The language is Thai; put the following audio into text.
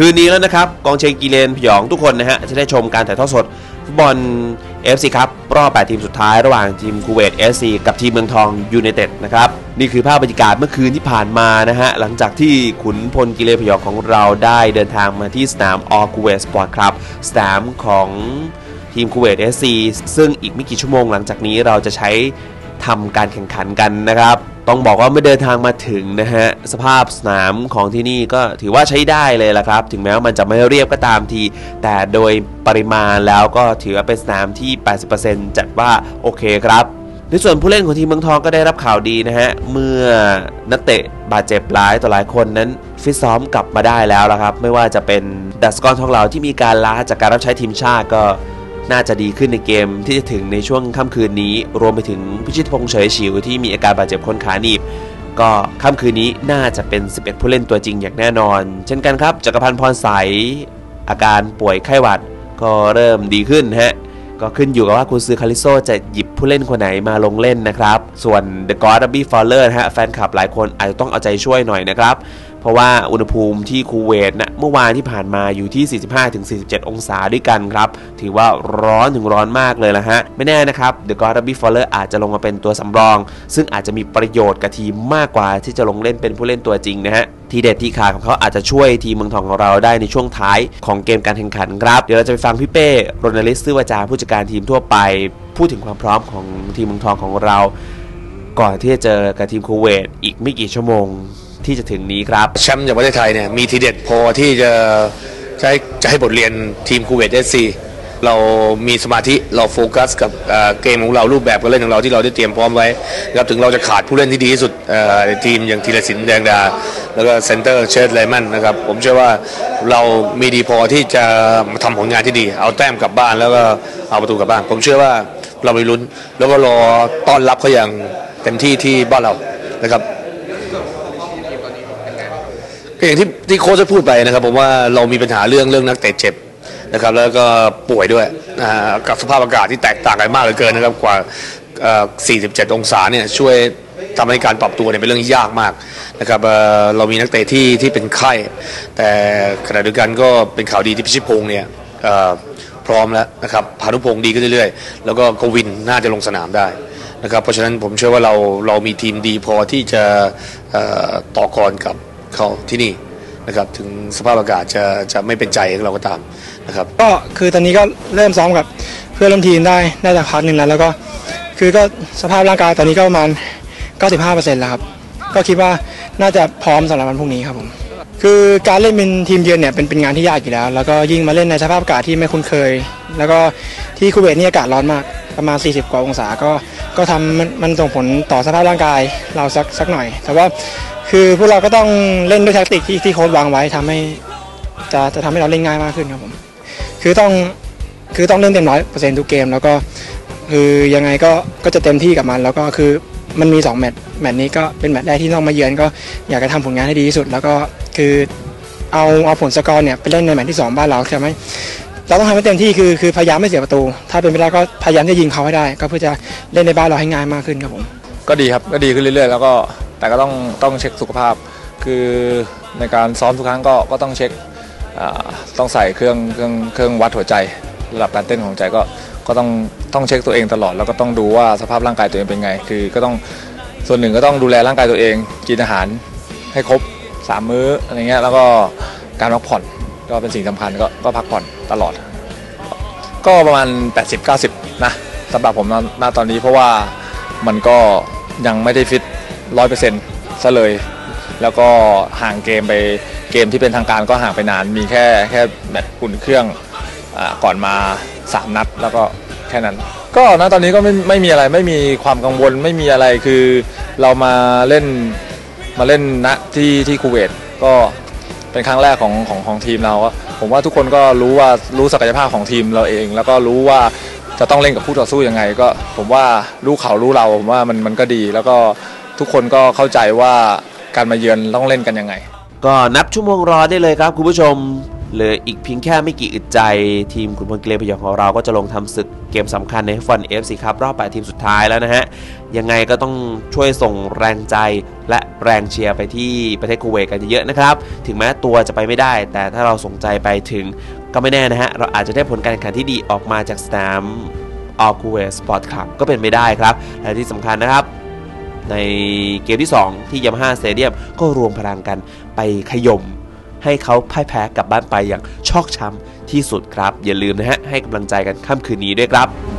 คืนนี้แล้วนะครับ กองเชียร์กีเลนพยองทุกคนนะฮะ จะได้ชมการถ่ายทอดสดฟุตบอล FC ครับรอบ 8 ทีมสุดท้ายระหว่างทีมคูเวต FC กับทีมเมืองทองยูไนเต็ดนะครับ นี่คือภาพบรรยากาศเมื่อคืนที่ผ่านมานะฮะ หลังจากที่ขุนพลกีเลนพยองของเราได้เดินทางมาที่สนามออคูเวตสปอร์ตครับสนามของทีมคูเวต FC ซึ่งอีกไม่กี่ชั่วโมงหลังจากนี้เราจะใช้ทำการแข่งขันกันนะครับ ต้องบอกว่าเมื่อเดินทางมาถึงนะฮะสภาพสนามของที่นี่ก็ถือว่าใช้ได้เลยละครับ ถึงแม้ว่ามันจะไม่เรียบก็ตามที แต่โดยปริมาณแล้วก็ถือว่าเป็นสนามที่ 80%จัดว่าโอเคครับในส่วนผู้เล่นของทีมเมืองทองก็ได้รับข่าวดีนะฮะ เมื่อนักเตะบาดเจ็บหลายต่อหลายคนนั้นฟิตซ้อมกลับมาได้แล้วละครับ ไม่ว่าจะเป็นดัสกอนทองเหลาที่มีการล้าจากการรับใช้ทีมชาติก็ น่าจะดีขึ้นในเกมที่จะถึงในช่วงค่ำคืนนี้ รวมไปถึงพิชิตพงษ์เฉยฉิวที่มีอาการบาดเจ็บคนขาหนีบ ก็ค่ำคืนนี้น่าจะเป็น 11 ผู้เล่นตัวจริงอย่างแน่นอน เช่นกันครับจักรพันธ์พรใสอาการป่วยไข้หวัดก็เริ่มดีขึ้นฮะก็ขึ้นอยู่กับว่าคุณซื้อคาริโซจะหยิบผู้เล่นคนไหนมาลงเล่นนะครับ ส่วน The God b b y Fowler ฮะแฟนคลับหลายคนอาจจะต้องเอาใจช่วยหน่อยนะครับ เพราะว่าอุณหภูมิที่คูเวตนะเมื่อวานที่ผ่านมาอยู่ที่ 45-47 องศาด้วยกันครับ ถือว่าร้อนถึงร้อนมากเลยละฮะ ไม่แน่นะครับ The God b b y Fowler อาจจะลงมาเป็นตัวสำรอง ซึ่งอาจจะมีประโยชน์กับทีมมากกว่าที่จะลงเล่นเป็นผู้เล่นตัวจริงนะฮะทีเด็ดที่ขาดของเขาอาจจะช่วยทีมเมืองทองของเราได้ในช่วงท้ายของเกมการแข่งขันครับ เดี๋ยวเราจะไปฟังพี่เป้โรนัลิสซื่อวาจาผู้จัดการทีมทั่วไป พูดถึงความพร้อมของทีมเมืองทองของเรา ก่อนที่จะเจอกับทีมคูเวตอีกไม่กี่ชั่วโมงที่จะถึงนี้ครับแชมป์จากประเทศไทยเนี่ยมีทีเด็ดพอที่จะใช้จะให้บทเรียนทีมคูเวตเอสซีเรามีสมาธิเราโฟกัสกับเกมของเรารูปแบบการเล่นของเราที่เราได้เตรียมพร้อมไว้นะครับถึงเราจะขาดผู้เล่นที่ดีที่สุดในทีมอย่างธีรศิลป์แดงดา แล้วก็เซนเตอร์เชสไลมันนะครับผมเชื่อว่าเรามีดีพอที่จะมาทำผลงานที่ดี เอาแต้มกลับบ้านแล้วก็เอาประตูกลับบ้าน ผมเชื่อว่า เรามีลุ้น แล้วก็รอต้อนรับเขาอย่างเต็มที่ที่บ้านเรานะครับก็อย่างที่ที่โค้ชพูดไปนะครับผมว่าเรามีปัญหาเรื่องเรื่องนักเตะเจ็บนะครับ แล้วก็ป่วยด้วยกับสภาพอากาศที่แตกต่างกันมากเหลือเกินนะครับกว่า 47 องศาเนี่ยช่วยทำให้การปรับตัวเนี่ยเป็นเรื่องยากมากนะครับเรามีนักเตะที่ที่เป็นไข้ แต่ขณะเดียวกันก็เป็นข่าวดีที่พิชิตพงษ์เนี่ย พร้อมแล้วนะครับพานุพงษ์ดีขึ้นเรื่อยๆ แล้วก็กวินน่าจะลงสนามได้นะครับเพราะฉะนั้นผมเชื่อว่าเราเรามีทีมดีพอที่จะต่อกรกับเขาที่นี่นะครับถึงสภาพอากาศจะจะไม่เป็นใจเราก็ตามนะครับก็คือตอนนี้ก็เริ่มซ้อมกับเพื่อนร่วมทีมได้ได้จากพักหนึ่งแล้วแล้วก็คือก็สภาพร่างกายตอนนี้ก็ประมาณ 95%แล้วครับก็คิดว่าน่าจะพร้อมสำหรับวันพรุ่งนี้ครับผม คือการเล่นเป็นทีมเยือนเนี่ยเป็นเป็นงานที่ยากอยู่แล้ว แล้วก็ยิ่งมาเล่นในสภาพอากาศที่ไม่คุ้นเคย แล้วก็ที่คูเวตนี่อากาศร้อนมากประมาณ 40 กว่าองศาก็ก็ทำมันมันส่งผลต่อสภาพร่างกายเราสักสักหน่อย แต่ว่าคือพวกเราก็ต้องเล่นด้วยแทคติกที่ที่โค้ชวางไว้ทำให้จะจะทำให้เราเล่นง่ายมากขึ้นครับผมคือต้องคือต้องเล่นเต็มร้อยเปอร์เซ็นต์ทุกเกม แล้วก็คือยังไงก็ก็จะเต็มที่กับมัน แล้วก็คือมันมี2แมตช์แมตช์นี้ก็เป็นแมตช์แรกที่ต้องมาเยือนก็อยากจะทำผลงานให้ดีที่สุด แล้วก็ คือเอาเอาผลสกอร์เนี่ยไปเล่นในแมตช์ที่2บ้านเราใช่ไหมเราต้องทำให้เต็มที่คือคือพยายามไม่เสียประตู ถ้าเป็นไปได้ก็พยายามจะยิงเขาให้ได้ ก็เพื่อจะเล่นในบ้านเราให้ง่ายมากขึ้นครับผมก็ดีครับก็ดีขึ้นเรื่อยๆ แล้วก็แต่ก็ต้องต้องเช็คสุขภาพ คือในการซ้อมทุกครั้งก็ก็ต้องเช็คต้องใส่เครื่องเครื่องเครื่องวัดหัวใจระดับการเต้นของใจก็ก็ต้องต้องเช็คตัวเองตลอด แล้วก็ต้องดูว่าสภาพร่างกายตัวเองเป็นไง คือก็ต้องส่วนหนึ่งก็ต้องดูแลร่างกายตัวเองกินอาหารให้ครบ สามมื้ออะไรเงี้ยแล้วก็การพักผ่อนก็เป็นสิ่งสำคัญก็ก็พักผ่อนตลอด ก็ประมาณ 80-90 นะสำหรับผมณตอนนี้เพราะว่ามันก็ยังไม่ได้ฟิตร้อยเปอร์เซ็นต์ซะเลย แล้วก็ห่างเกมไปเกมที่เป็นทางการก็ห่างไปนาน มีแค่แค่แมตช์อุ่นเครื่องอก่อนมา 3 นัด แล้วก็แค่นั้น ก็ณตอนนี้ก็ไม่ไม่มีอะไรไม่มีความกังวลไม่มีอะไรคือเรามาเล่น มาเล่นณที่ที่คูเวตก็เป็นครั้งแรกของของของทีมเราผมว่าทุกคนก็รู้ว่ารู้ศักยภาพของทีมเราเอง แล้วก็รู้ว่าจะต้องเล่นกับคู่ต่อสู้ยังไง ก็ผมว่ารู้เขารู้เราผมว่ามันมันก็ดี แล้วก็ทุกคนก็เข้าใจว่าการมาเยือนต้องเล่นกันยังไง ก็นับชั่วโมงรอได้เลยครับคุณผู้ชม เหลืออีกเพียงแค่ไม่กี่อึดใจ ทีมขุนพลเกลียพยองของเราก็จะลงทำศึกเกมสำคัญในฟุตบอลเอฟซีครับรอบ 8 ทีมสุดท้ายแล้วนะฮะ ยังไงก็ต้องช่วยส่งแรงใจและแรงเชียร์ไปที่ประเทศคูเวตกันเยอะๆนะครับ ถึงแม้ตัวจะไปไม่ได้ แต่ถ้าเราส่งใจไปถึงก็ไม่แน่นะฮะ เราอาจจะได้ผลการแข่งขันที่ดีออกมาจากสนามออคูเวตสปอร์ตคลับก็เป็นไม่ได้ครับ และที่สำคัญนะครับในเกมที่ 2 ที่ยามาฮ่าสเตเดียมก็รวมพลังกันไปขย่ม ให้เขาพ่ายแพ้กลับบ้านไปอย่างชอกช้ำที่สุดครับ อย่าลืมนะฮะให้กำลังใจกันค่ำคืนนี้ด้วยครับ